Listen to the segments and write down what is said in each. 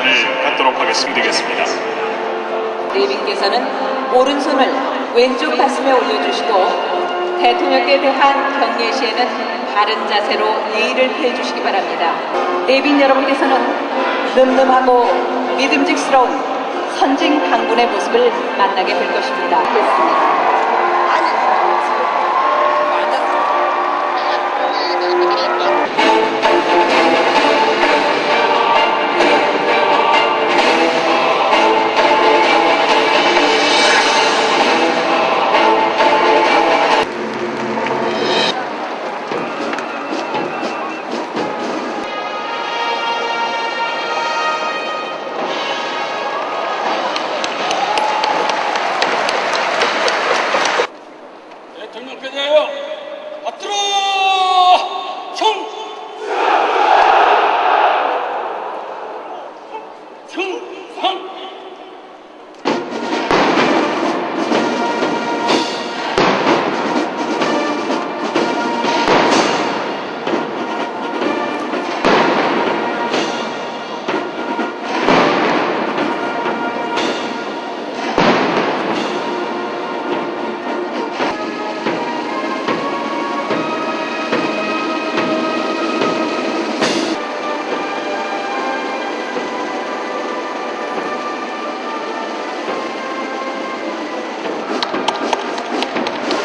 시간을 갖도록 하겠습니다. 대빈께서는 오른손을 왼쪽 가슴에 올려주시고 대통령께 대한 경례 시에는 바른 자세로 예의를 해주시기 바랍니다. 내빈 여러분께서는 늠름하고 믿음직스러운 선진 강군의 모습을 만나게 될 것입니다. 됐습니다.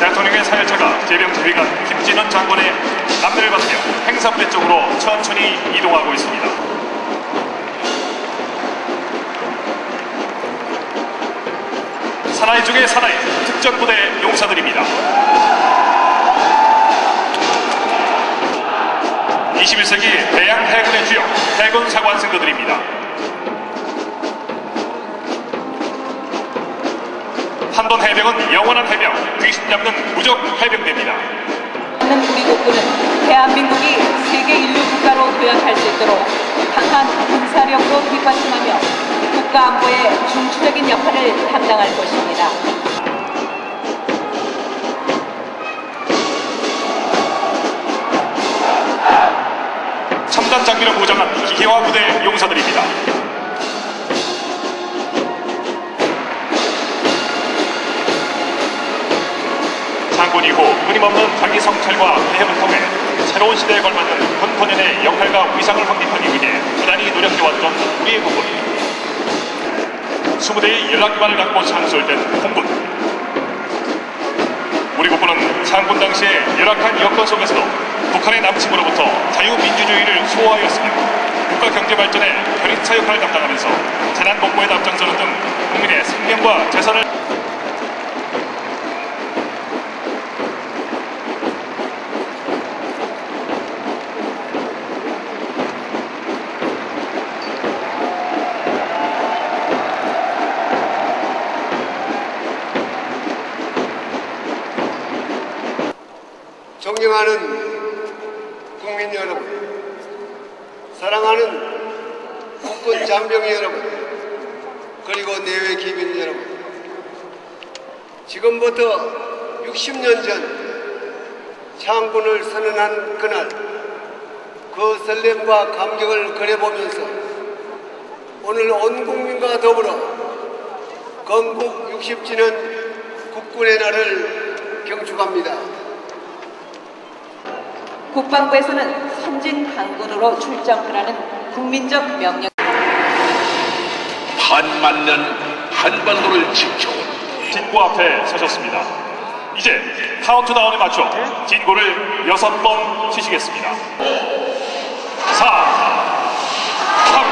대통령의 사열차가 제병 지휘관 김진원 장관의 안내를 받으며 행사부대 쪽으로 천천히 이동하고 있습니다. 사나이 중의 사나이 특전부대 용사들입니다. 21세기 대양 해군의 주역 해군 해병은 영원한 해병, 귀신 잡는 무적 해병대입니다. 하는 우리 국군은 대한민국이 세계 인류 국가로 도약할 수 있도록 강한 군사력으로 뒷받침하며 국가 안보의 중추적인 역할을 담당할 것입니다. 첨단 장비로 보장한 기계화 부대 용사들입니다. 이후 끊임없는 자기 성찰과 대회을 통해 새로운 시대에 걸맞는 군포년의 역할과 위상을 확립하기 위해 부단히 노력해왔던 우리의 부분. 20대의 연락 기반을 갖고 창설된 공군. 우리 국군은 창군 당시의 열악한 여건 속에서도 북한의 남침으로부터 자유민주주의를 수호하였으며 국가 경제 발전에 편익차 역할을 담당하면서 재난 복구에 앞장서는 등 국민의 생명과 재산을 존경하는 국민 여러분, 사랑하는 국군 장병 여러분, 그리고 내외 기민 여러분, 지금부터 60년 전 창군을 선언한 그날 그 설렘과 감격을 그려보면서 오늘 온 국민과 더불어 건국 60주년 국군의 날을 경축합니다. 국방부에서는 선진 강군으로 출정하라는 국민적 명령 한만 년 한반도를 지켜온 진고 앞에 서셨습니다. 이제 카운트다운에 맞춰 진고를 여섯 번 치시겠습니다. 4, 3,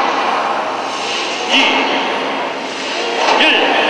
2, 1.